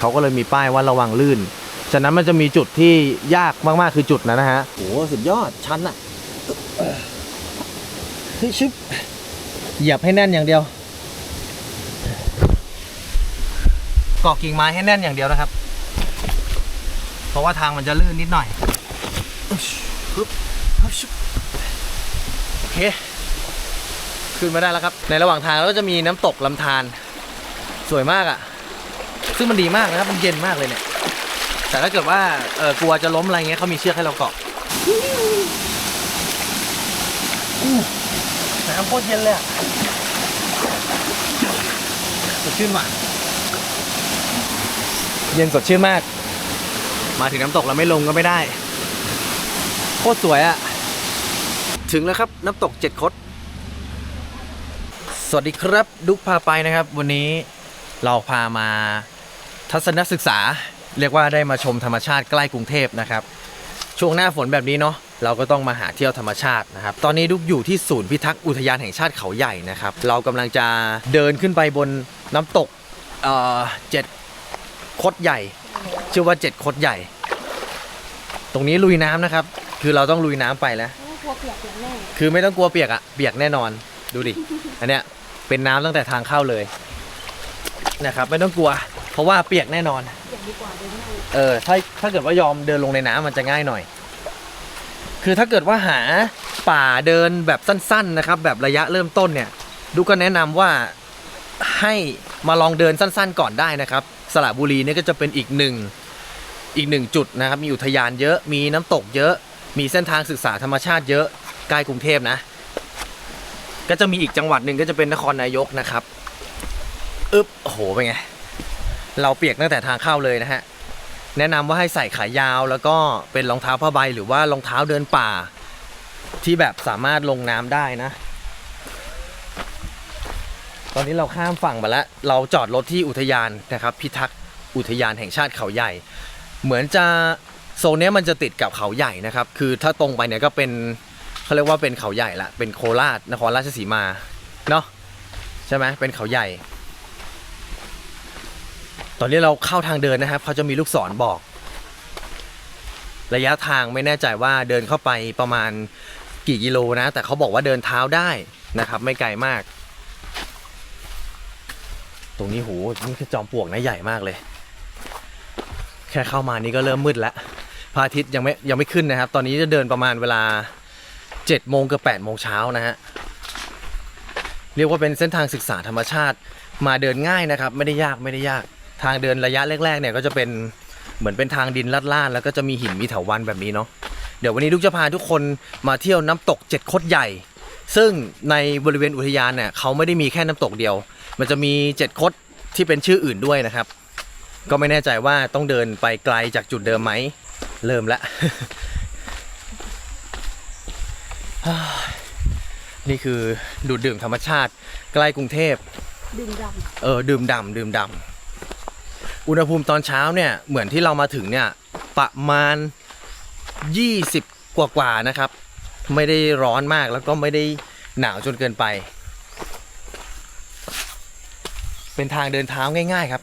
เขาก็เลยมีป้ายว่าระวังลื่น ฉะนั้นมันจะมีจุดที่ยากมากๆคือจุดนั้นนะฮะ โอ้สุดยอดชันอะเฮ้ยชึบเหยียบให้แน่นอย่างเดียวเกาะกิ่งไม้ให้แน่นอย่างเดียวนะครับ เพราะว่าทางมันจะลื่นนิดหน่อยปึ๊บปึ๊บชึบโอเคขึ้นมาได้แล้วครับ ในระหว่างทางเราก็จะมีน้ำตกลำธารสวยมากอะ่ะ ซึ่งมันดีมากนะครับ มันเย็นมากเลยเนี่ย แต่ถ้าเกิดว่าเออกลัวจะล้มอะไรเงี้ยเขามีเชือกให้เราเกาะน้ำโคตรเย็นเลยอะสดชื่นว่ะเย็นสดชื่นมาก มาถึงน้ำตกแล้วไม่ลงก็ไม่ได้ โคตรสวยอะถึงแล้วครับน้ำตกเจ็ดคด สวัสดีครับ ดุกพาไปนะครับ วันนี้ เราพามาทัศนศึกษา เรียกว่าได้มาชมธรรมชาติใกล้กรุงเทพนะครับ ช่วงหน้าฝนแบบนี้เนาะเราก็ต้องมาหาเที่ยวธรรมชาตินะครับ ตอนนี้ดุกอยู่ที่ศูนย์พิทักษ์อุทยานแห่งชาติเขาใหญ่นะครับ เรากำลังจะเดินขึ้นไปบนน้ำตกเอ่อเจ็ดคดใหญ่ ชื่อว่าเจ็ดคดใหญ่ ตรงนี้ลุยน้ำนะครับ คือเราต้องลุยน้ำไปแล้วกลัวเปียกแน่คือไม่ต้องกลัวเปียกอะเปียกแน่นอน ดูดิ อันเนี้ยเป็นน้ำตั้งแต่ทางเข้าเลย นะครับไม่ต้องกลัว เพราะว่าเปียกแน่นอนเปียกดีกว่าเดินไม่ถูกเออถ้าถ้าเกิดว่ายอมเดินลงในน้ำมันจะง่ายหน่อย คือถ้าเกิดว่าหาป่าเดินแบบสั้น ๆนะครับ แบบระยะเริ่มต้นเนี่ย ดูก็แนะนำว่าให้มาลองเดินสั้น ๆ ก่อนได้นะครับสระบุรีเนี่ยก็จะเป็นอีกหนึ่งอีกหนึ่งจุดนะครับ มีอุทยานเยอะมีน้ำตกเยอะ มีเส้นทางศึกษาธรรมชาติเยอะใกล้กรุงเทพนะ ก็จะมีอีกจังหวัดหนึ่งก็จะเป็นนครนายกนะครับ อึ๊บโอ้โหเป็นไง เราเปียกตั้งแต่ทางเข้าเลยนะฮะ แนะนำว่าให้ใส่ขายาวแล้วก็เป็นรองเท้าผ้าใบหรือว่ารองเท้าเดินป่า ที่แบบสามารถลงน้ำได้นะ ตอนนี้เราข้ามฝั่งมาแล้ว เราจอดรถที่อุทยานนะครับ พิทักษ์อุทยานแห่งชาติเขาใหญ่ เหมือนจะโซนนี้มันจะติดกับเขาใหญ่นะครับ คือถ้าตรงไปเนี่ยก็เป็นเขาเรียกว่าเป็นเขาใหญ่ละ เป็นโคราชนครราชสีมา เนาะใช่ไหมเป็นเขาใหญ่ ตอนนี้เราเข้าทางเดินนะครับ เขาจะมีลูกศรบอก ระยะทางไม่แน่ใจว่าเดินเข้าไปประมาณกี่กิโลนะ แต่เขาบอกว่าเดินเท้าได้นะครับ ไม่ไกลมาก ตรงนี้โหนี่คือจอมปลวกนะใหญ่มากเลย แค่เข้ามานี่ก็เริ่มมืดแล้วพระอาทิตย์ยังไม่ยังไม่ขึ้นนะครับ ตอนนี้จะเดินประมาณเวลา7โมงกับ8โมงเช้านะฮะเรียกว่าเป็นเส้นทางศึกษาธรรมชาติมาเดินง่ายนะครับ ไม่ได้ยากไม่ได้ยาก ทางเดินระยะแรกๆเนี่ยก็จะเป็นเหมือนเป็นทางดินลาดๆแล้วก็จะมีหินมีเถาวัลย์แบบนี้เนาะเดี๋ยววันนี้ลูกจะพาทุกคนมาเที่ยวน้ำตกเจ็ดคดใหญ่ ซึ่งในบริเวณอุทยานเนี่ยเขาไม่ได้มีแค่น้ำตกเดียว มันจะมีเจ็ดคดที่เป็นชื่ออื่นด้วยนะครับ ก็ไม่แน่ใจว่าต้องเดินไปไกลจากจุดเดิมไหมเริ่มแล้วนี่คือดูดดื่มธรรมชาติ ใกล้กรุงเทพดึงดเออดื่มด่ำดื่มด่ำ อุณหภูมิตอนเช้าเนี่ยเหมือนที่เรามาถึงเนี่ยประมาณ 20 กว่ากว่านะครับ ไม่ได้ร้อนมากแล้วก็ไม่ได้หนาวจนเกินไป เป็นทางเดินเท้าง่าย ๆครับ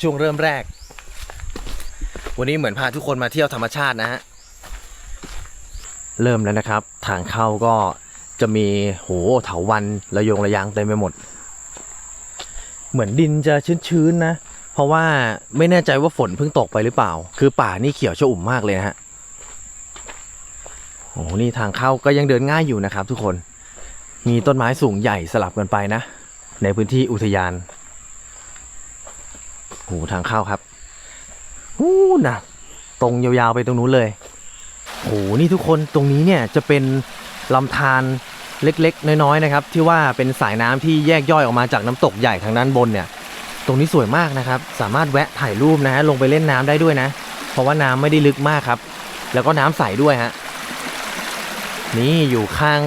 ช่วงเริ่มแรก วันนี้เหมือนพาทุกคนมาเที่ยวธรรมชาตินะฮะเริ่มแล้วนะครับ ทางเข้าก็จะมีโหเถาวันระยงระยางเต็มไปหมด เหมือนดินจะชื้นๆนะ เพราะว่าไม่แน่ใจว่าฝนเพิ่งตกไปหรือเปล่า คือป่านี่เขียวชอุ่มมากเลยนะฮะโอ้โหนี่ทางเข้าก็ยังเดินง่ายอยู่นะครับ ทุกคน มีต้นไม้สูงใหญ่สลับกันไปนะ ในพื้นที่อุทยานโอ้โหทางเข้าครับหู้นะตรงยาวๆไปตรงนู้นเลยโอ้โหนี่ทุกคนตรงนี้เนี่ยจะเป็นลำธารเล็กๆ น้อยๆนะครับ ที่ว่าเป็นสายน้ำที่แยกย่อยออกมาจากน้ำตกใหญ่ทางด้านบนเนี่ย ตรงนี้สวยมากนะครับ สามารถแวะถ่ายรูปนะฮะลงไปเล่นน้ำได้ด้วยนะ เพราะว่าน้ำไม่ได้ลึกมากครับ แล้วก็น้ำใสด้วยฮะนี่อยู่ข้าง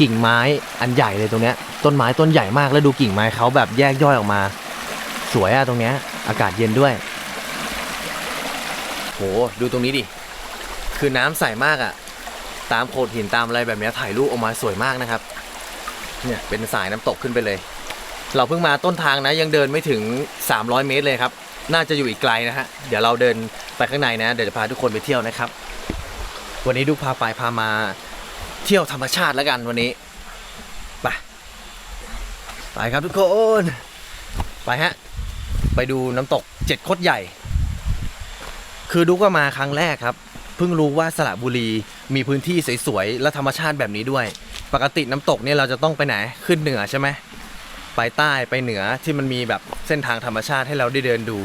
กิ่งไม้อันใหญ่เลยตรงเนี้ย ต้นไม้ต้นใหญ่มากแล้วดูกิ่งไม้เขาแบบแยกย่อยออกมา สวยอะตรงเนี้ย อากาศเย็นด้วยโหดูตรงนี้ดิคือน้ำใสมากอะตามโขดหินตามอะไรแบบเนี้ยถ่ายรูปออกมาสวยมากนะครับ เนี่ยเป็นสายน้ำตกขึ้นไปเลย เราเพิ่งมาต้นทางนะยังเดินไม่ถึง 300 เมตรเลยครับ น่าจะอยู่อีกไกลนะฮะ เดี๋ยวเราเดินไปข้างในนะ เดี๋ยวจะพาทุกคนไปเที่ยวนะครับ วันนี้ดุกพาไปพามาเที่ยวธรรมชาติแล้วกันวันนี้ ไป ไปครับทุกคน ไปฮะ ไปดูน้ำตกเจ็ดคดใหญ่ คือดุกก็มาครั้งแรกครับ เพิ่งรู้ว่าสระบุรีมีพื้นที่สวยๆ และธรรมชาติแบบนี้ด้วย ปกติน้ำตกเนี่ยเราจะต้องไปไหน ขึ้นเหนือใช่ไหม ไปใต้ไปเหนือที่มันมีแบบเส้นทางธรรมชาติให้เราได้เดินดู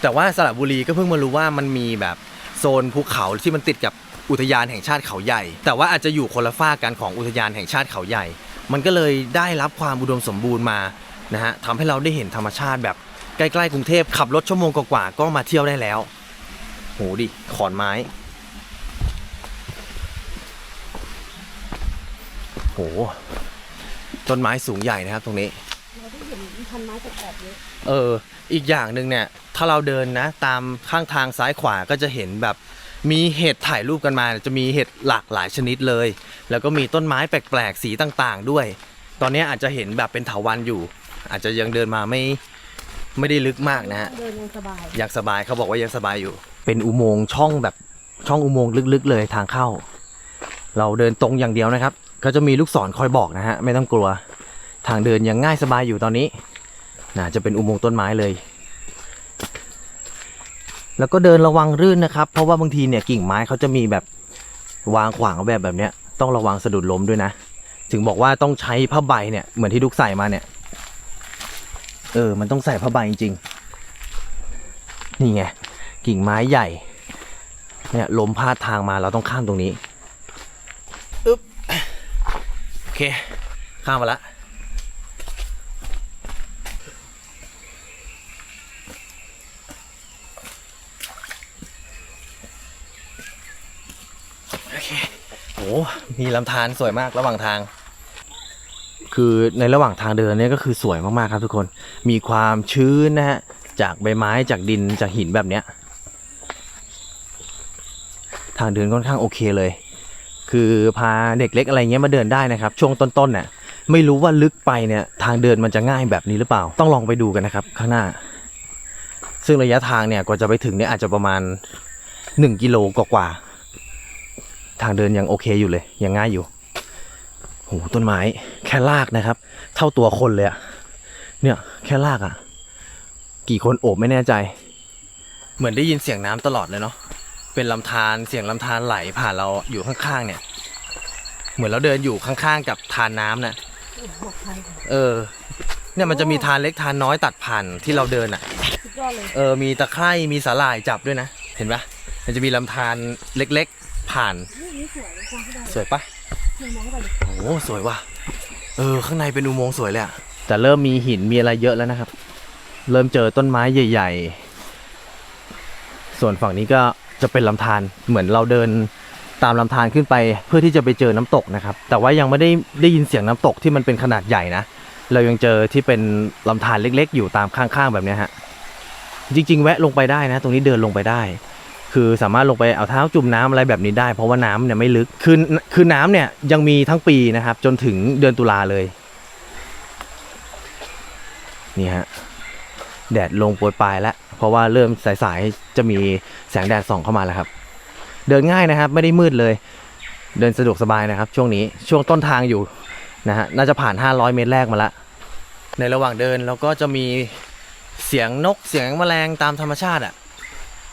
แต่ว่าสระบุรีก็เพิ่งมารู้ว่ามันมีแบบโซนภูเขาที่มันติดกับอุทยานแห่งชาติเขาใหญ่ แต่ว่าอาจจะอยู่คนละฝ้ากกันของอุทยานแห่งชาติเขาใหญ่ มันก็เลยได้รับความอุดมสมบูรณ์มานะฮะทำให้เราได้เห็นธรรมชาติแบบใกล้ๆกรุงเทพขับรถชั่วโมงกว่าๆก็มาเที่ยวได้แล้วโหดิขอนไม้โห ต้นไม้สูงใหญ่นะครับ ตรงนี้ เราได้เห็นพันไม้แปลกๆเยอะเออ อีกอย่างหนึ่งเนี่ย ถ้าเราเดินนะ ตามข้างทางซ้ายขวาก็จะเห็นแบบ มีเห็ดถ่ายรูปกันมา จะมีเห็ดหลากหลายชนิดเลย แล้วก็มีต้นไม้แปลกๆ สีต่างๆ ด้วย ตอนนี้อาจจะเห็นแบบเป็นเถาวันอยู่ อาจจะยังเดินมาไม่ไม่ได้ลึกมากนะฮะ เดินยังสบายยังสบายเขาบอกว่ายังสบายอยู่ เป็นอุโมงค์ช่องแบบช่องอุโมงค์ลึกๆ เลยทางเข้า เราเดินตรงอย่างเดียวนะครับ ก็จะมีลูกศรคอยบอกนะฮะ ไม่ต้องกลัว ทางเดินยังง่ายสบายอยู่ตอนนี้นะจะเป็นอุโมงค์ต้นไม้เลย แล้วก็เดินระวังรื่นนะครับ เพราะว่าบางทีเนี่ยกิ่งไม้เขาจะมีแบบวางขวางแบบแบบเนี้ยต้องระวังสะดุดล้มด้วยนะ ถึงบอกว่าต้องใช้ผ้าใบเนี่ยเหมือนที่ดุกใส่มาเนี่ย เออ มันต้องใส่ผ้าใบจริงๆนี่ไงกิ่งไม้ใหญ่เนี่ยล้มพาดทางมาเราต้องข้ามตรงนี้อึ๊บ โอ เคข้ามมาละโอเคโหมีลำธารสวยมากระหว่างทาง คือในระหว่างทางเดินเนี่ยก็คือสวยมากๆครับทุกคนมีความชื้นนะฮะจากใบไม้จากดินจากหินแบบเนี้ยทางเดินค่อนข้างโอเคเลย คือพาเด็กเล็กอะไรเงี้ยมาเดินได้นะครับช่วงต้นๆเนี่ยไม่รู้ว่าลึกไปเนี่ยทางเดินมันจะง่ายแบบนี้หรือเปล่า ต้องลองไปดูกันนะครับ ข้างหน้า ซึ่งระยะทางเนี่ยกว่าจะไปถึงเนี่ยอาจจะประมาณ 1 กิโลกว่าๆทางเดินยังโอเคอยู่เลยยังง่ายอยู่โหต้นไม้แค่รากนะครับ เท่าตัวคนเลยอะเนี่ยแค่รากอะกี่คนโอบไม่แน่ใจ เหมือนได้ยินเสียงน้ำตลอดเลยเนาะ เป็นลำธารเสียงลำธารไหลผ่านเราอยู่ข้างๆเนี่ย เหมือนเราเดินอยู่ข้างๆกับทานน้ำน่ะบอกใครเออ เนี่ยมันจะมีทานเล็กทานน้อยตัดผ่านที่เราเดินอะ สุดยอดเลยเออ มีตะไคร่มีสาหร่ายจับด้วยนะ เห็นปะมันจะมีลำธารเล็กๆ ผ่าน นี่นี่สวยมองเข้าไปสวยปะเธอมองเข้าไปเลยโอ้โหสวยว่ะ เออ ข้างในเป็นอุโมงค์สวยเลยอะแต่เริ่มมีหินมีอะไรเยอะแล้วนะครับ เริ่มเจอต้นไม้ใหญ่ ๆ ส่วนฝั่งนี้ก็ จะเป็นลำธารเหมือนเราเดินตามลำธารขึ้นไปเพื่อที่จะไปเจอน้ำตกนะครับ แต่ว่ายังไม่ได้ได้ยินเสียงน้ำตกที่มันเป็นขนาดใหญ่นะ เรายังเจอที่เป็นลำธารเล็ก ๆ อยู่ตามข้างๆแบบนี้ฮะ จริง ๆ แวะลงไปได้นะ ตรงนี้เดินลงไปได้ คือสามารถลงไปเอาเท้าจุ่มน้ำอะไรแบบนี้ได้ เพราะว่าน้ำเนี่ยไม่ลึก คือคือน้ำเนี่ยยังมีทั้งปีนะครับ จนถึงเดือนตุลาเลย นี่ฮะ แดดลงโปรยปลายแล้ว เพราะว่าเริ่มสายๆจะมีแสงแดดส่องเข้ามาแล้วครับ เดินง่ายนะครับ ไม่ได้มืดเลย เดินสะดวกสบายนะครับ ช่วงนี้ช่วงต้นทางอยู่นะฮะน่าจะผ่าน 500 เมตรแรกมาล้วในระหว่างเดินเราก็จะมีเสียงนกเสียงแมลงตามธรรมชาติอะ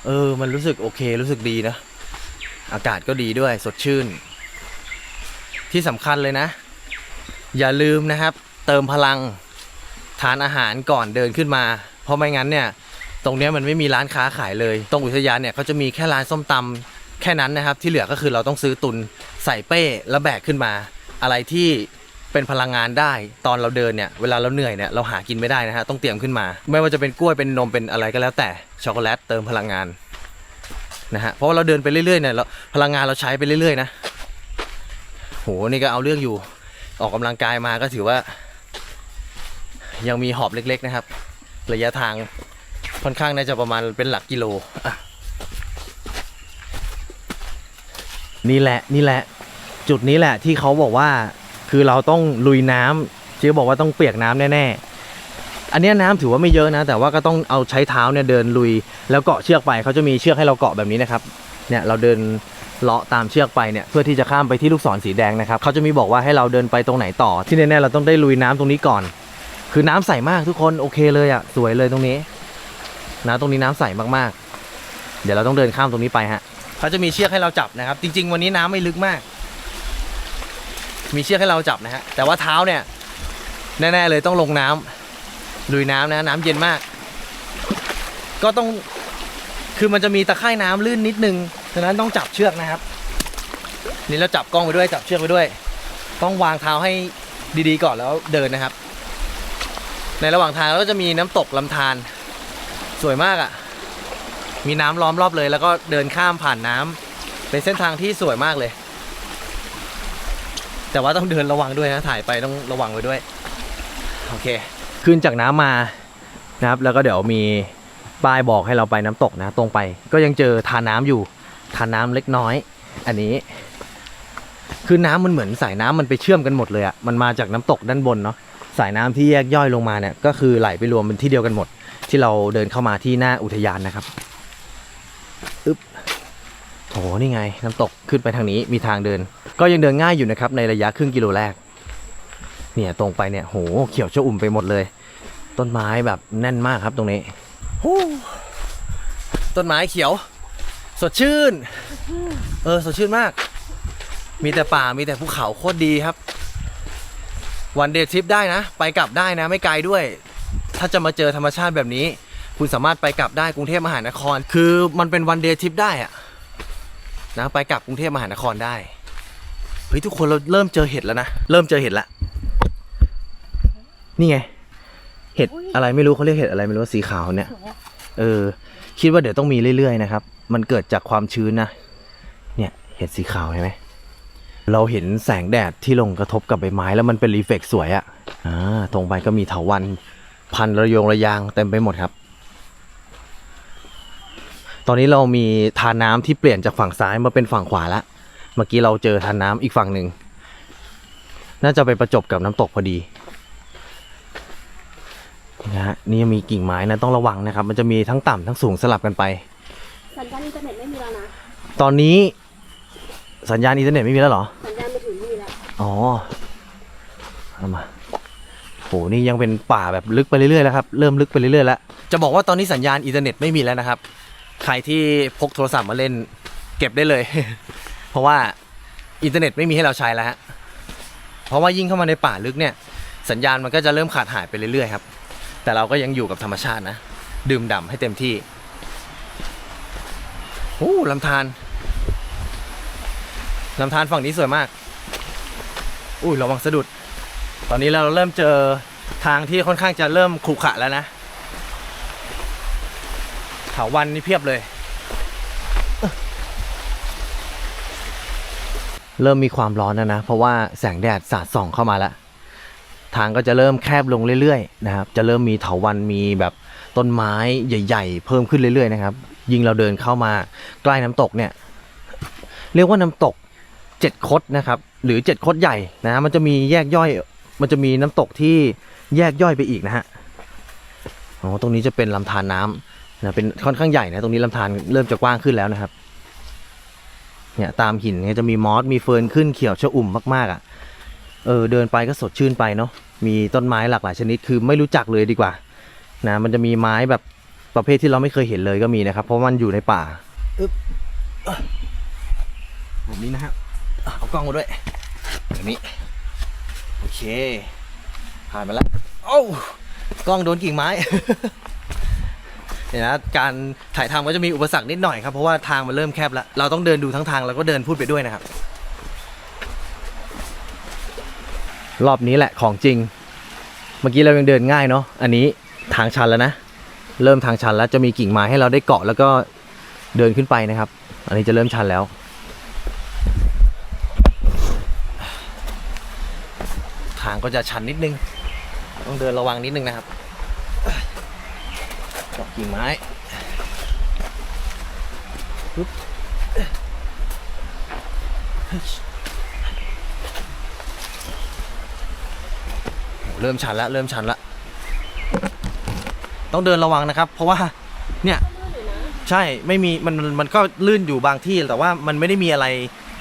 เออ มันรู้สึกโอเค รู้สึกดีนะ อากาศก็ดีด้วยสดชื่น ที่สำคัญเลยนะ อย่าลืมนะครับ เติมพลังทานอาหารก่อนเดินขึ้นมา เพราะไม่งั้นเนี่ย ตรงนี้มันไม่มีร้านค้าขายเลย ตรงอุทยานเนี่ยเขาจะมีแค่ร้านส้มตำแค่นั้นนะครับ ที่เหลือก็คือเราต้องซื้อตุนใส่เป้แล้วแบกขึ้นมา อะไรที่เป็นพลังงานได้ตอนเราเดินเนี่ยเวลาเราเหนื่อยเนี่ยเราหากินไม่ได้นะฮะต้องเตรียมขึ้นมา ไม่ว่าจะเป็นกล้วยเป็นนมเป็นอะไรก็แล้วแต่ช็อกโกแลตเติมพลังงานนะฮะเพราะว่าเราเดินไปเรื่อยๆเนี่ยเราพลังงานเราใช้ไปเรื่อยๆนะโหนี่ก็เอาเรื่องอยู่ออกกำลังกายมาก็ถือว่า ยังมีหอบเล็ก ๆ นะครับ ระยะทาง ค่อนข้างน่าจะประมาณเป็นหลักกิโลอะนี่แหละนี่แหละ จุดนี้แหละที่เขาบอกว่าคือเราต้องลุยน้ำที่เขาบอกว่าต้องเปียกน้ำแน่ๆ อันนี้น้ำถือว่าไม่เยอะนะ แต่ว่าก็ต้องเอาใช้เท้าเนี่ยเดินลุย แล้วเกาะเชือกไปเขาจะมีเชือกให้เราเกาะแบบนี้นะครับ เนี่ยเราเดินเลาะตามเชือกไปเนี่ยเพื่อที่จะข้ามไปที่ลูกศรสีแดงนะครับเขาจะมีบอกว่าให้เราเดินไปตรงไหนต่อ ที่แน่ๆเราต้องได้ลุยน้ำตรงนี้ก่อน คือน้ำใสมากทุกคนโอเคเลยอะ่ะสวยเลยตรงนี้ นะตรงนี้น้ำใสมากๆ เดี๋ยวเราต้องเดินข้ามตรงนี้ไปฮะเขาจะมีเชือกให้เราจับนะครับ จริง ๆ วันนี้น้ำไม่ลึกมาก มีเชือกให้เราจับนะฮะแต่ว่าเท้าเนี่ยแน่ๆเลยต้องลงน้ำลุยน้ำนะ น้ำเย็นมาก ก็ต้องคือมันจะมีตะไคร่น้ำลื่นนิดนึงดังนั้นต้องจับเชือกนะครับ นี่เราจับกล้องไปด้วยจับเชือกไปด้วย ต้องวางเท้าให้ดีๆก่อนแล้วเดินนะครับ ในระหว่างทางเราก็จะมีน้ำตกลำธาร สวยมากอะ่ะ มีน้ำล้อมรอบเลย แล้วก็เดินข้ามผ่านน้ำเป็นเส้นทางที่สวยมากเลย แต่ว่าต้องเดินระวังด้วยนะ ถ่ายไปต้องระวังไว้ด้วย โอเค ขึ้นจากน้ำมานะครับ แล้วก็เดี๋ยวมีป้ายบอกให้เราไปน้ำตกนะ ตรงไป ก็ยังเจอทาน้ำอยู่ทาน้ำเล็กน้อย อันนี้ คือน้ำมันเหมือนสายน้ำมันไปเชื่อมกันหมดเลยอะมันมาจากน้ำตกด้านบนเนาะ สายน้ำที่แยกย่อยลงมาเนี่ย ก็คือไหลไปรวมเป็นที่เดียวกันหมด ที่เราเดินเข้ามาที่หน้าอุทยานนะครับอึ๊บโอ้โหนี่ไง น้ำตกขึ้นไปทางนี้มีทางเดิน ก็ยังเดินง่ายอยู่นะครับในระยะครึ่งกิโลแรก เนี่ยตรงไปเนี่ยโหเขียวชอุ่มไปหมดเลย ต้นไม้แบบแน่นมากครับตรงนี้ต้นไม้เขียว สดชื่น เออสดชื่นมาก มีแต่ป่ามีแต่ภูเขาโคตรดีครับ วันเดย์ทริปได้นะ ไปกลับได้นะ ไม่ไกลด้วย ถ้าจะมาเจอธรรมชาติแบบนี้ คุณสามารถไปกลับได้กรุงเทพมหานคร คือมันเป็นวันเดย์ทริปได้อะนะไปกลับกรุงเทพมหานครได้เฮ้ยทุกคนเราเริ่มเจอเห็ดแล้วนะเริ่มเจอเห็ดละนี่ไง เห็ดอะไรไม่รู้เขาเรียกเห็ดอะไรไม่รู้สีขาวเนี่ยสวยอะเออ คิดว่าเดี๋ยวต้องมีเรื่อยๆนะครับ มันเกิดจากความชื้นนะ เนี่ย เห็ดสีขาวเห็นไหม เราเห็นแสงแดดที่ลงกระทบกับใบไม้แล้วมันเป็นรีเฟกสวยอะ่ะอ่าตรงไปก็มีเถาวัน พันระโยงระยางเต็มไปหมดครับ ตอนนี้เรามีทานน้ำที่เปลี่ยนจากฝั่งซ้ายมาเป็นฝั่งขวาละเมื่อกี้เราเจอทานน้ำอีกฝั่งหนึ่งน่าจะไปประจบกับน้ำตกพอดีนะฮะนี่ยังมีกิ่งไม้นะต้องระวังนะครับ มันจะมีทั้งต่ำทั้งสูงสลับกันไป สัญญาณอินเทอร์เน็ตไม่มีแล้วนะ ตอนนี้สัญญาณอินเทอร์เน็ตไม่มีแล้วเหรอ สัญญาณมือถือไม่มีแล้ว อ๋อเอามาโห นี่ยังเป็นป่าแบบลึกไปเรื่อยๆแล้วครับ เริ่มลึกไปเรื่อยๆแล้ว จะบอกว่าตอนนี้สัญญาณอินเทอร์เน็ตไม่มีแล้วนะครับ ใครที่พกโทรศัพท์มาเล่นเก็บได้เลย เพราะว่าอินเทอร์เน็ตไม่มีให้เราใช้แล้วฮะ เพราะว่ายิ่งเข้ามาในป่าลึกเนี่ย สัญญาณมันก็จะเริ่มขาดหายไปเรื่อยๆครับ แต่เราก็ยังอยู่กับธรรมชาตินะ ดื่มด่ำให้เต็มที่โอ้ลำธารลำธารฝั่งนี้สวยมาก อุ้ยระวังสะดุด ตอนนี้เราเริ่มเจอทางที่ค่อนข้างจะเริ่มขรุขระแล้วนะเถาวันนี่เพียบเลย เริ่มมีความร้อนแล้วนะ เพราะว่าแสงแดดสาดส่องเข้ามาแล้ว ทางก็จะเริ่มแคบลงเรื่อยๆนะครับ จะเริ่มมีเถาวันมีแบบต้นไม้ใหญ่ ๆ เพิ่มขึ้นเรื่อยๆนะครับ ยิ่งเราเดินเข้ามาใกล้น้ำตกเนี่ย เรียกว่าน้ำตกเจ็ดคดนะครับ หรือเจ็ดคดใหญ่นะ มันจะมีแยกย่อย มันจะมีน้ำตกที่แยกย่อยไปอีกนะฮะอ๋อตรงนี้จะเป็นลำธารน้ำนะเป็นค่อนข้างใหญ่นะตรงนี้ลำธารเริ่มจะกว้างขึ้นแล้วนะครับ เนี่ยตามหินเนี่ยจะมีมอสมีเฟิร์นขึ้นเขียวชอุ่มมากๆอะเออเดินไปก็สดชื่นไปเนาะมีต้นไม้หลากหลายชนิดคือไม่รู้จักเลยดีกว่านะมันจะมีไม้แบบประเภทที่เราไม่เคยเห็นเลยก็มีนะครับ เพราะมันอยู่ในป่าอึ๊บอะแบบนี้นะฮะอะเอากล้องมาด้วยแบบนี้ เค ผ่านมาแล้วโอ้วกล้องโดนกิ่งไม้ เนี่ยนะการถ่ายทำก็จะมีอุปสรรคนิดหน่อยครับ เพราะว่าทางมันเริ่มแคบแล้ว เราต้องเดินดูทั้งทางแล้วก็เดินพูดไปด้วยนะครับ รอบนี้แหละของจริง เมื่อกี้เรายังเดินง่ายเนาะ อันนี้ทางชันแล้วนะ เริ่มทางชันแล้วจะมีกิ่งไม้ให้เราได้เกาะแล้วก็เดินขึ้นไปนะครับ อันนี้จะเริ่มชันแล้ว ทาง ก็จะชันนิดนึง ต้องเดินระวังนิดนึงนะครับเกาะกิ่งไม้ปึ๊บเริ่มชันแล้วเริ่มชันแล้วต้องเดินระวังนะครับ เพราะว่าเนี่ยใช่ไม่มีมันมันก็ลื่นอยู่บางที่แต่ว่ามันไม่ได้มีอะไร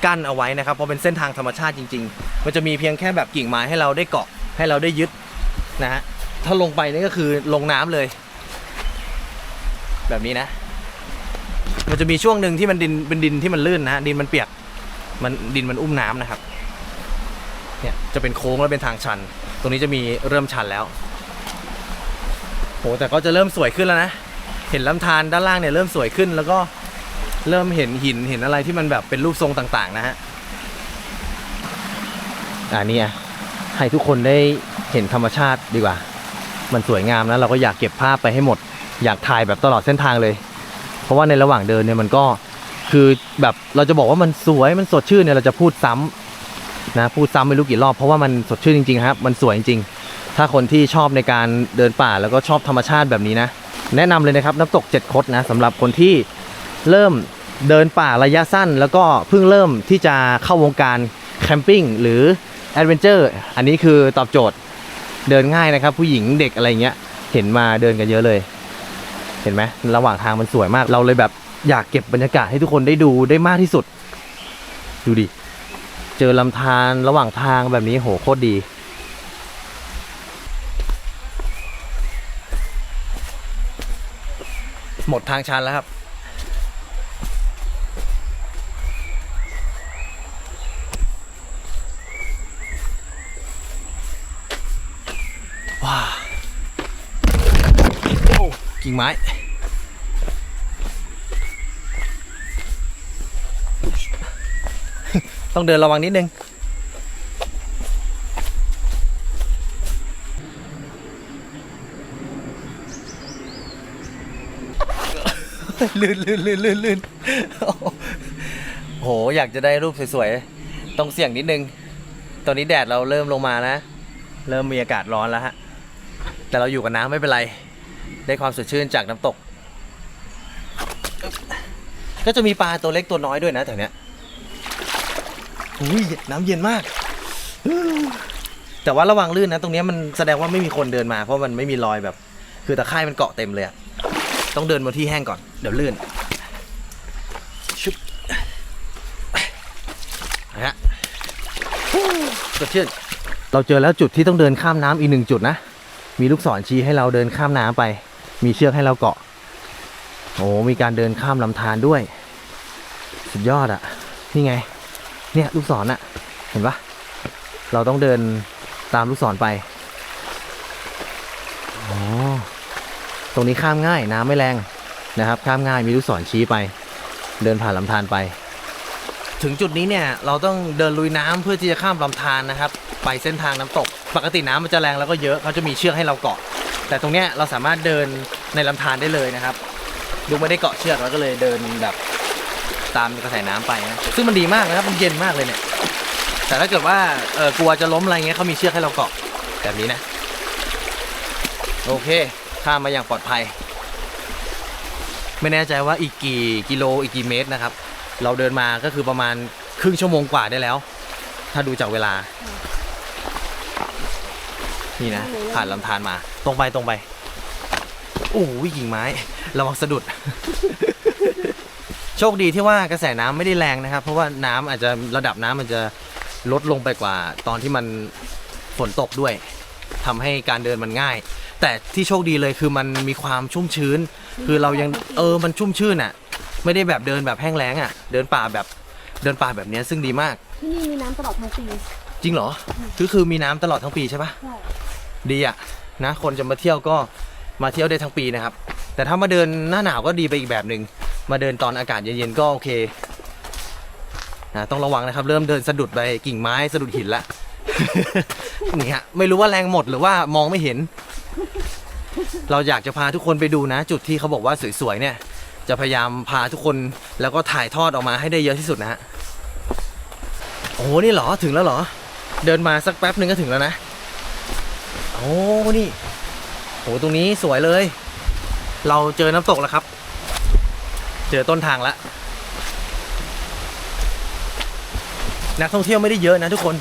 กั้นเอาไว้นะครับเพราะเป็นเส้นทางธรรมชาติจริง ๆ มันจะมีเพียงแค่แบบกิ่งไม้ให้เราได้เกาะให้เราได้ยึดนะฮะถ้าลงไปนี่ก็คือลงน้ำเลย แบบนี้นะ มันจะมีช่วงหนึ่งที่มันดินเป็นดินที่มันลื่นนะฮะดินมันเปียกมันดินมันอุ้มน้ำนะครับเนี่ยจะเป็นโค้งแล้วเป็นทางชัน ตรงนี้จะมีเริ่มชันแล้วโหแต่ก็จะเริ่มสวยขึ้นแล้วนะเห็นลำธารด้านล่างเนี่ยเริ่มสวยขึ้นแล้วก็ เริ่มเห็นหินเห็นอะไรที่มันแบบเป็นรูปทรงต่างๆ นะฮะอ่านี่อะให้ทุกคนได้เห็นธรรมชาติดีกว่า มันสวยงามนะเราก็อยากเก็บภาพไปให้หมด อยากถ่ายแบบตลอดเส้นทางเลย เพราะว่าในระหว่างเดินเนี่ยมันก็คือแบบเราจะบอกว่ามันสวยมันสดชื่นเนี่ยเราจะพูดซ้ำนะพูดซ้ำไม่รู้กี่รอบเพราะว่ามันสดชื่นจริงๆครับมันสวยจริงๆ ถ้าคนที่ชอบในการเดินป่าแล้วก็ชอบธรรมชาติแบบนี้นะ แนะนำเลยนะครับน้ำตกเจ็ดคดนะสำหรับคนที่เริ่ม เดินป่าระยะสั้น แล้วก็เพิ่งเริ่มที่จะเข้าวงการแคมปิ้งหรือแอดเวนเจอร์อันนี้คือตอบโจทย์เดินง่ายนะครับ ผู้หญิงเด็กอะไรเงี้ย เห็นมาเดินกันเยอะเลย เห็นไหมระหว่างทางมันสวยมาก เราเลยแบบอยากเก็บบรรยากาศให้ทุกคนได้ดูได้มากที่สุด ดูดิ เจอลำธารระหว่างทางแบบนี้โหโคตรดีหมดทางชันแล้วครับ ว้าโอ้กิ่ งไม้ต้องเดินระวังนิดนึง ลื่นลื่นลื่นลื่นลื่นโห อยากจะได้รูปสวยๆ ต้องเสี่ยงนิดนึง ตอนนี้แดดเราเริ่มลงมานะ เริ่มมีอากาศร้อนแล้วฮะ แต่เราอยู่กับน้ำไม่เป็นไร ได้ความสดชื่นจากน้ำตก ก็จะมีปลาตัวเล็กตัวน้อยด้วยนะแถวเนี้ยอุ้ยน้ำเย็นมาก แต่ว่าระวังลื่นนะ ตรงเนี้ยมันแสดงว่าไม่มีคนเดินมา เพราะมันไม่มีรอยแบบ คือตะไคร่มันเกาะเต็มเลยอะต้องเดินบนที่แห้งก่อน เดี๋ยวลื่นชุบนะฮะสดชื่นเราเจอแล้วจุดที่ต้องเดินข้ามน้ำอีกหนึ่งจุดนะ มีลูกศรชี้ให้เราเดินข้ามน้ำไป มีเชือกให้เราเกาะ โอ้มีการเดินข้ามลำธารด้วย สุดยอดอะนี่ไง เนี่ยลูกศรน่ะเห็นปะเราต้องเดินตามลูกศรไปอ๋อตรงนี้ข้ามง่ายน้ำไม่แรงนะครับ ข้ามง่ายมีลูกศรชี้ไป เดินผ่านลำธารไป ถึงจุดนี้เนี่ยเราต้องเดินลุยน้ำเพื่อที่จะข้ามลำธารนะครับ ไปเส้นทางน้ำตก ปกติน้ำมันจะแรงแล้วก็เยอะเขาจะมีเชือกให้เราเกาะ แต่ตรงเนี้ยเราสามารถเดินในลำธารได้เลยนะครับดูไม่ได้เกาะเชือกแล้วก็เลยเดินแบบตามกระแสน้ำไปนะซึ่งมันดีมากนะครับมันเย็นมากเลยเนี่ย แต่ถ้าเกิดว่าเออกลัวจะล้มอะไรเงี้ยเขามีเชือกให้เราเกาะแบบนี้นะ โอเคข้ามมาอย่างปลอดภัย ไม่แน่ใจว่าอีกกี่กิโลอีกกี่เมตรนะครับ เราเดินมาก็คือประมาณครึ่งชั่วโมงกว่าได้แล้ว ถ้าดูจากเวลา นี่นะ ผ่านลำธารมา ตรงไปตรงไปโอ้ยกิ่งไม้ระวังสะดุด โชคดีที่ว่ากระแสน้ำไม่ได้แรงนะครับ เพราะว่าน้ำอาจจะระดับน้ำมันจะลดลงไปกว่า ตอนที่มันฝนตกด้วยทำให้การเดินมันง่าย แต่ที่โชคดีเลยคือมันมีความชุ่มชื้น คือเรายังเออมันชุ่มชื่นอะ ไม่ได้แบบเดินแบบแห้งแล้งอะ เดินป่าแบบเดินป่าแบบเนี้ยซึ่งดีมากที่นี่มีน้ำตลอดทั้งปี จริงเหรอคือคือมีน้ำตลอดทั้งปีใช่ปะใช่ดีอะนะ คนจะมาเที่ยวก็มาเที่ยวได้ทั้งปีนะครับ แต่ถ้ามาเดินหน้าหนาวก็ดีไปอีกแบบหนึ่งมาเดินตอนอากาศเย็นๆก็โอเคนะต้องระวังนะครับ เริ่มเดินสะดุดไปกิ่งไม้สะดุดหินละนี่ฮะไม่รู้ว่าแรงหมดหรือว่ามองไม่เห็น เราอยากจะพาทุกคนไปดูนะ จุดที่เขาบอกว่าสวยๆเนี่ย จะพยายามพาทุกคนแล้วก็ถ่ายทอดออกมาให้ได้เยอะที่สุดนะฮะโอ้โหนี่เหรอถึงแล้วเหรอ เดินมาสักแป๊บหนึ่งก็ถึงแล้วนะ โอ้นี่โหตรงนี้สวยเลย เราเจอน้ำตกแล้วครับ เจอต้นทางแล้วนักท่องเที่ยวไม่ได้เยอะนะทุกคน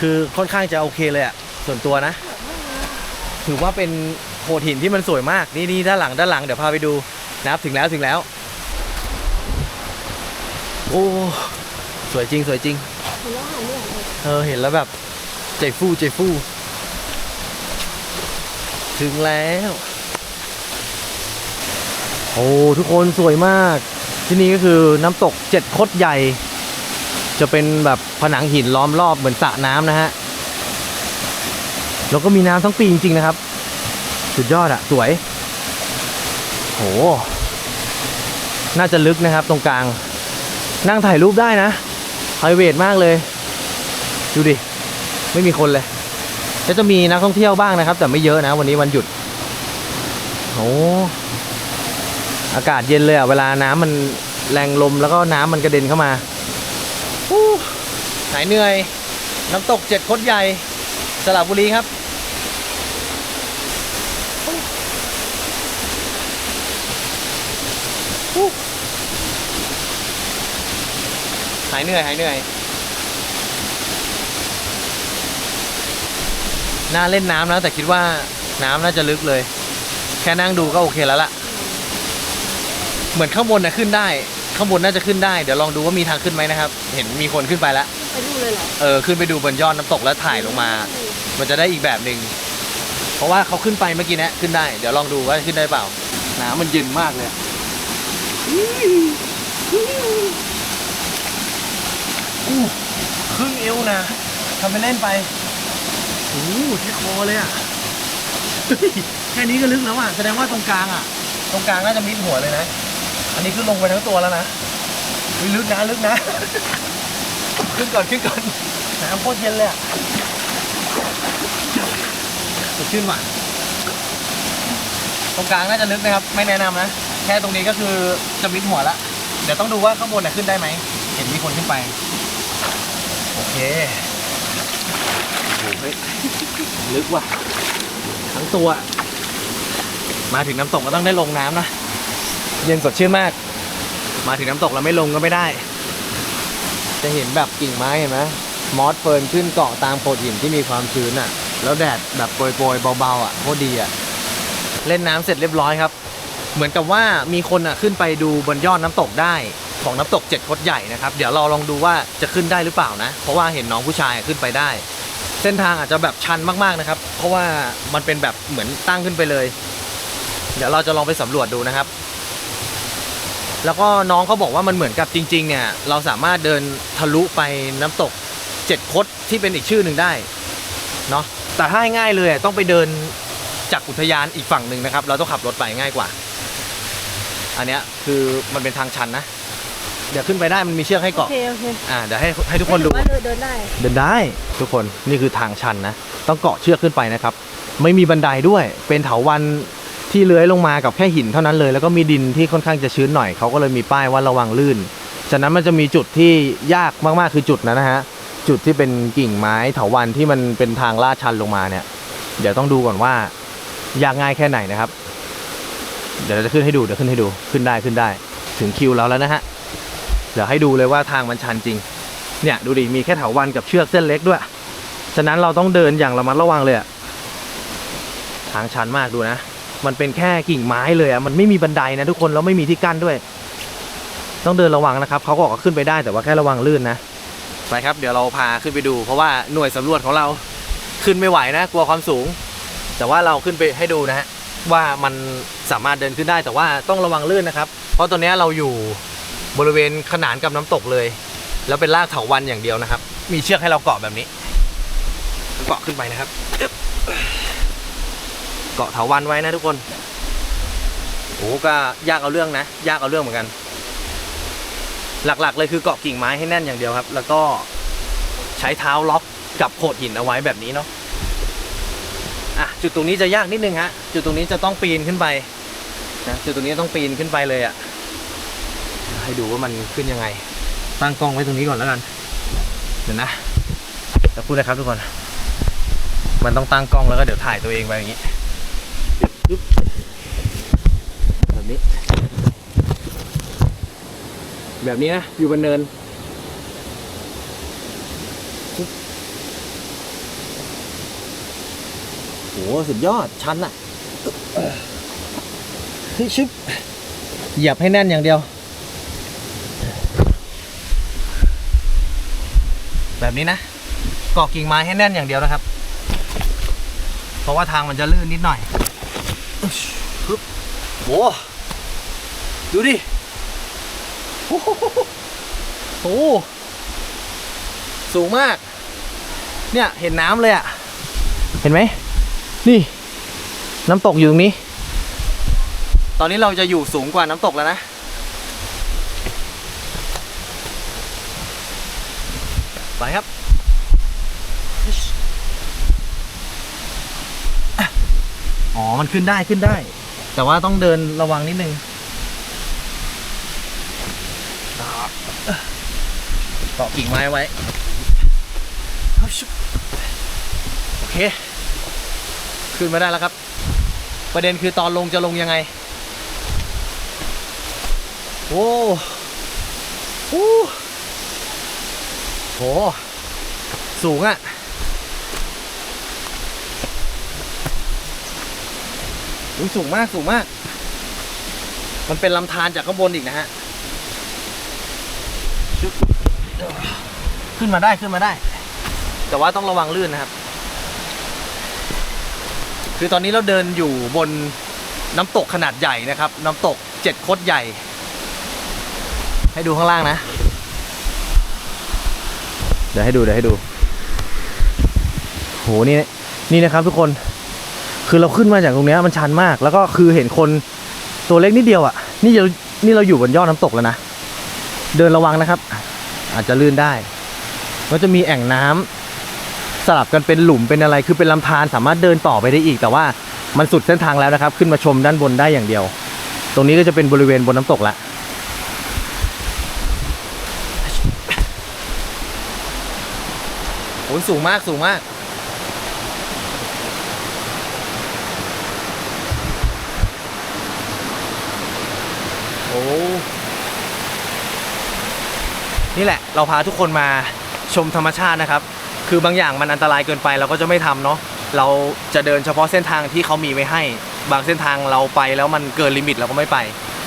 คือค่อนข้างจะโอเคเลยอะส่วนตัวนะ ถือว่าเป็นโขดหินที่มันสวยมาก นี่นี่ด้านหลังด้านหลังเดี๋ยวพาไปดูนะครับถึงแล้วถึงแล้ว โอ้ สวยจริงสวยจริง เลยเออเห็นแล้วแบบ ใจฟูใจฟู ถึงแล้ว โอ้ทุกคนสวยมาก ที่นี่ก็คือน้ำตกเจ็ดคดใหญ่ จะเป็นแบบผนังหินล้อมรอบเหมือนสระน้ำนะฮะ แล้วก็มีน้ำทั้งปีจริง ๆ นะครับ สุดยอดอะสวย โห น่าจะลึกนะครับตรงกลาง นั่งถ่ายรูปได้นะไพรเวทมากเลย ดูดิ ไม่มีคนเลยก็จะมีนักท่องเที่ยวบ้างนะครับ แต่ไม่เยอะนะ วันนี้วันหยุดโอ้อากาศเย็นเลยอะ เวลาน้ำมันแรงลมแล้วก็น้ำมันกระเด็นเข้ามาหายเหนื่อย น้ำตกเจ็ดคดใหญ่สระบุรีครับหายเหนื่อยหายเหนื่อย น่าเล่นน้ำนะแต่คิดว่าน้ำน่าจะลึกเลย แค่นั่งดูก็โอเคแล้วล่ะ เหมือนข้างบนนะขึ้นได้ ข้างบนน่าจะขึ้นได้เดี๋ยวลองดูว่ามีทางขึ้นไหมนะครับ เห็นมีคนขึ้นไปแล้วไปดูเลยเหรอเออขึ้นไปดูบนยอดน้ำตกแล้วถ่ายลงมา มันจะได้อีกแบบหนึ่งเพราะว่าเขาขึ้นไปเมื่อกี้เนี้ยขึ้นได้เดี๋ยวลองดูว่าขึ้นได้เปล่าน้ำมันเย็นมากเลยอะอู้ครึ่งเอวนะทำไปเล่นไป โอ้โหที่คอเลยอะเฮ้ยแค่นี้ก็ลึกแล้วอะแสดงว่าตรงกลางอะ ตรงกลางน่าจะมิดหัวเลยนะ อันนี้ขึ้นลงไปทั้งตัวแล้วนะอุ๊ยลึกนะลึกนะ ขึ้นก่อนขึ้นก่อนน้ำโคตรเย็นเลยอะสดชื่นว่ะตรงกลางน่าจะลึกนะครับ ไม่แนะนำนะ แค่ตรงนี้ก็คือจะมิดหัวละ เดี๋ยวต้องดูว่าข้างบนน่ะขึ้นได้ไหม เห็นมีคนขึ้นไป โอเคโอ้โห เฮ้ยลึกว่ะทั้งตัว มาถึงน้ำตกก็ต้องได้ลงน้ำนะ เย็นสดชื่นมาก มาถึงน้ำตกแล้วไม่ลงก็ไม่ได้ จะเห็นแบบกิ่งไม้เห็นไหมมอสเฟิร์นขึ้นเกาะตามโขดหินที่มีความชื้นอะ แล้วแดดแบบโปรยๆเบาๆอะโคตรดีอะ เล่นน้ำเสร็จเรียบร้อยครับ เหมือนกับว่ามีคนอะขึ้นไปดูบนยอดน้ำตกได้ของน้ำตกเจ็ดคดใหญ่นะครับ เดี๋ยวเราลองดูว่าจะขึ้นได้หรือเปล่านะ เพราะว่าเห็นน้องผู้ชายขึ้นไปได้ เส้นทางอาจจะแบบชันมากๆนะครับ เพราะว่ามันเป็นแบบเหมือนตั้งขึ้นไปเลย เดี๋ยวเราจะลองไปสำรวจดูนะครับ แล้วก็น้องเขาบอกว่ามันเหมือนกับจริง ๆ เนี่ย เราสามารถเดินทะลุไปน้ำตกเจ็ดคดที่เป็นอีกชื่อหนึ่งได้เนาะแต่ถ้าให้ง่ายเลยต้องไปเดินจากอุทยานอีกฝั่งหนึ่งนะครับ เราต้องขับรถไปง่ายกว่า อันเนี้ยคือมันเป็นทางชันนะ เดี๋ยวขึ้นไปได้มันมีเชือกให้โอเกาะ เคโอเคอ่าเดี๋ยวให้ให้ทุกคนดู ว่าเดินได้เดินได้ทุกคนนี่คือทางชันนะ ต้องเกาะเชือกขึ้นไปนะครับ ไม่มีบันไดด้วย เป็นเถาวันที่เลื้อยลงมากับแค่หินเท่านั้นเลย แล้วก็มีดินที่ค่อนข้างจะชื้นหน่อยเขาก็เลยมีป้ายว่าระวังลื่น ฉะนั้นมันจะมีจุดที่ยากมากๆคือจุดนั้นนะฮะ จุดที่เป็นกิ่งไม้เถาวันที่มันเป็นทางลาดชันลงมาเนี่ย เดี๋ยวต้องดูก่อนว่ายากง่ายแค่ไหนนะครับ เดี๋ยวเราจะขึ้นให้ดูเดี๋ยวขึ้นให้ดูขึ้นได้ขึ้นได้ ถึงคิวเราแล้วนะฮะ เดี๋ยวให้ดูเลยว่าทางมันชันจริง เนี่ยดูดิมีแค่เถาวันกับเชือกเส้นเล็กด้วย ฉะนั้นเราต้องเดินอย่างระมัดระวังเลยอะทางชันมากดูนะ มันเป็นแค่กิ่งไม้เลยอะมันไม่มีบันไดนะทุกคนแล้วไม่มีที่กั้นด้วย ต้องเดินระวังนะครับเขาก็บอกขึ้นไปได้แต่ว่าแค่ระวังลื่นนะ ไปครับเดี๋ยวเราพาขึ้นไปดู เพราะว่าหน่วยสำรวจของเราขึ้นไม่ไหวนะกลัวความสูง แต่ว่าเราขึ้นไปให้ดูนะฮะว่ามันสามารถเดินขึ้นได้แต่ว่าต้องระวังลื่นนะครับ เพราะตอนนี้เราอยู่ บริเวณขนานกับน้ำตกเลย แล้วเป็นรากเถาวันอย่างเดียวนะครับ มีเชือกให้เราเกาะแบบนี้ เกาะขึ้นไปนะครับอึ๊บเกาะเถาวันไว้นะทุกคนโอ้ก็ยากเอาเรื่องนะ ยากเอาเรื่องเหมือนกัน หลักๆ เลยคือเกาะกิ่งไม้ให้แน่นอย่างเดียวครับ แล้วก็ใช้เท้าล็อกกับโขดหินเอาไว้แบบนี้เนาะอะจุดตรงนี้จะยากนิดนึงฮะ จุดตรงนี้จะต้องปีนขึ้นไปนะจุดตรงนี้ต้องปีนขึ้นไปเลยอะ่ะ ให้ดูว่ามันขึ้นยังไง ตั้งกล้องไว้ตรงนี้ก่อนแล้วกัน เดี๋ยวนะจะพูดนะครับทุกคน มันต้องตั้งกล้องแล้วก็เดี๋ยวถ่ายตัวเองไปอย่างนี้แบบนี้ แบบนี้นะ อยู่บนเนินโหสุดยอด ชันอะปึ๊บเฮ้ยชึบเหยียบให้แน่นอย่างเดียว แบบนี้นะเกาะกิ่งไม้ให้แน่นอย่างเดียวนะครับ เพราะว่าทางมันจะลื่นนิดหน่อยอึ๊ชปึ๊บโหดูดิโอ้โหโอ้โหสูงมาก เนี่ยเห็นน้ำเลยอะเห็นไหม นี่ น้ำตกอยู่ตรงนี้ ตอนนี้เราจะอยู่สูงกว่าน้ำตกแล้วนะ ไปครับอ๋อ มันขึ้นได้ขึ้นได้ แต่ว่าต้องเดินระวังนิดนึงเกาะกิ่งไม้ไว้โอเค ขึ้นมาได้แล้วครับ ประเด็นคือตอนลงจะลงยังไง โอ้โห โห สูงอะอุ๊ยสูงมากสูงมาก มันเป็นลำธารจากข้างบนอีกนะฮะ ขึ้นมาได้ขึ้นมาได้ แต่ว่าต้องระวังลื่นนะครับ คือตอนนี้เราเดินอยู่บนน้ำตกขนาดใหญ่นะครับ น้ำตกเจ็ดคดใหญ่ ให้ดูข้างล่างนะ เดี๋ยวให้ดูเดี๋ยวให้ดูโหนี่นี่นะครับทุกคน คือเราขึ้นมาจากตรงนี้มันชันมาก แล้วก็คือเห็นคนตัวเล็กนิดเดียวอะ นี่เรานี่เราอยู่บนยอดน้ำตกแล้วนะ เดินระวังนะครับ อาจจะลื่นได้ก็จะมีแอ่งน้ำสลับกันเป็นหลุมเป็นอะไร คือเป็นลำธารสามารถเดินต่อไปได้อีก แต่ว่ามันสุดเส้นทางแล้วนะครับ ขึ้นมาชมด้านบนได้อย่างเดียว ตรงนี้ก็จะเป็นบริเวณบนน้ำตกละ อ้ยสูงมากสูงมาก โอ้ นี่แหละ เราพาทุกคนมาชมธรรมชาตินะครับ คือบางอย่างมันอันตรายเกินไปเราก็จะไม่ทำเนาะ เราจะเดินเฉพาะเส้นทางที่เขามีไว้ให้ บางเส้นทางเราไปแล้วมันเกินลิมิตเราก็ไม่ไป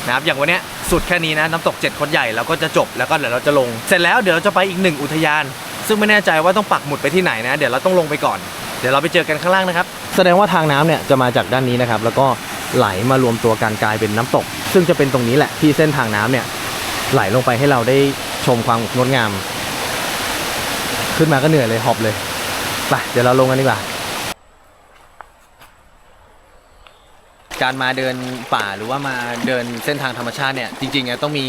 นะครับอย่างวันเนี้ยสุดแค่นี้นะน้ำตกเจ็ดคนใหญ่เราก็จะจบแล้วก็เดี๋ยวเราจะลง เสร็จแล้วเดี๋ยวเราจะไปอีกหนึ่งอุทยาน ซึ่งไม่แน่ใจว่าต้องปักหมุดไปที่ไหนนะ เดี๋ยวเราต้องลงไปก่อน เดี๋ยวเราไปเจอกันข้างล่างนะครับ แสดงว่าทางน้ำเนี่ยจะมาจากด้านนี้นะครับ แล้วก็ไหลมารวมตัวกันกลายเป็นน้ำตก ซึ่งจะเป็นตรงนี้แหละที่เส้นทางน้ำเนี่ยไหลลงไปให้เราได้ชมความงดงาม ขึ้นมาก็เหนื่อยเลยหอบเลยไปเดี๋ยวเราลงกันดีกว่าการมาเดินป่าหรือว่ามาเดินเส้นทางธรรมชาติเนี่ยจริงๆต้องมี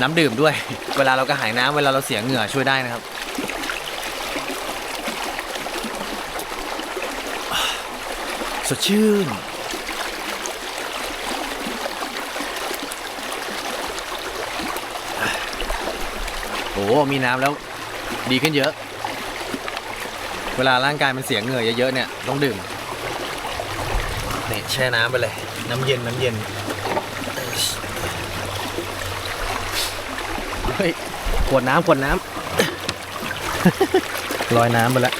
น้ำดื่มด้วย เวลาเรากระหายน้ำเวลาเราเสียเหงื่อช่วยได้นะครับ สดชื่น โอ้มีน้ำแล้วดีขึ้นเยอะ เวลาร่างกายมันเสียเหงื่อเยอะๆเนี่ย ต้องดื่มนี่แช่น้ำไปเลย น้ำเย็นน้ำเย็น เฮ้ย ขวดน้ำขวดน้ำลอยน้ำไปแล้ว